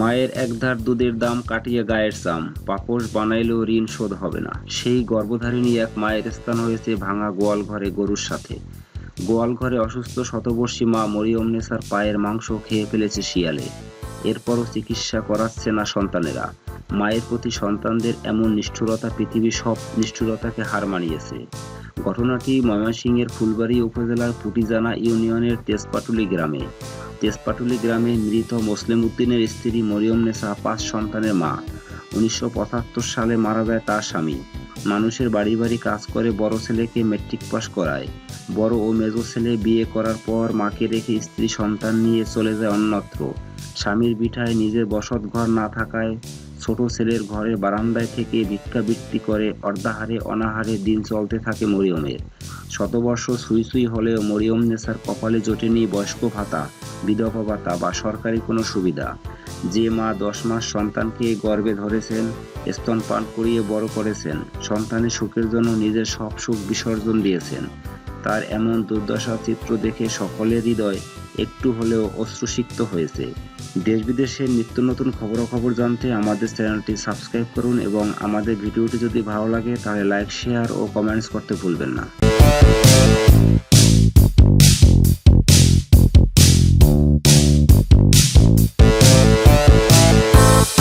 মায়ের একধার দুধের দাম কাটিয়ে গায়ের চাম। পাপোশ বানাইলেও ঋণ শোধ হবে না। সেই গর্ভধারিণী এক মায়ের স্থান হয়েছে ভাঙা গোয়াল ঘরে গরুর সাথে। গোয়াল ঘরে অসুস্থ শতবর্ষী মা মরিয়ম নেসার পায়ের মাংস খেয়ে ফেলেছে শিয়ালে। এরপরও চিকিৎসা করাচ্ছে না সন্তানেরা। মায়ের প্রতি সন্তানদের এমন নিষ্ঠুরতা পৃথিবীর সব নিষ্ঠুরতাকে হার মানিয়েছে। ঘটনাটি ময়মনসিংহের ফুলবাড়ী উপজেলার পুটিজানা ইউনিয়নের তেজপাটুলি গ্রামে। তেজপাটুলি গ্রামে মৃত মুসলিম উদ্দিনের স্ত্রী মরিয়ম নেসা, পাঁচ সন্তানের মা। উনিশশো পঁচাত্তর সালে মারা যায় তার স্বামী। মানুষের বাড়ি বাড়ি কাজ করে বড় ছেলেকে মেট্রিক পাস করায়। বড় ও মেজ ছেলে বিয়ে করার পর মাকে রেখে স্ত্রী সন্তান নিয়ে চলে যায় অন্যত্র। স্বামীর বিঠায় নিজের বসত ঘর না থাকায় ছোট ছেলের ঘরের বারান্দায় থেকে ভিক্ষাবৃত্তি করে, অর্ধাহারে অনাহারে দিন চলতে থাকে মরিয়মের। শতবর্ষ সুই সুই হলেও মরিয়ম নেসার কপালে জোটেনি বয়স্ক ভাতা, বিধবা ভাতা বা সরকারি কোনো সুবিধা। যে মা দশ মাস সন্তানকে গর্বে ধরেছেন স্তনপান করিয়ে বড় করেছেন সন্তানের সুখের জন্য নিজের সব সুখ বিসর্জন দিয়েছেন। তার এমন দুর্দশা চিত্র দেখে সকলের হৃদয় একটু হলেও অশ্রুসিক্ত হয়েছে। দেশ বিদেশের নিত্য নতুন খবরাখবর জানতে আমাদের চ্যানেলটি সাবস্ক্রাইব করুন এবং আমাদের ভিডিওটি যদি ভালো লাগে, তাহলে লাইক, শেয়ার ও কমেন্টস করতে ভুলবেন না।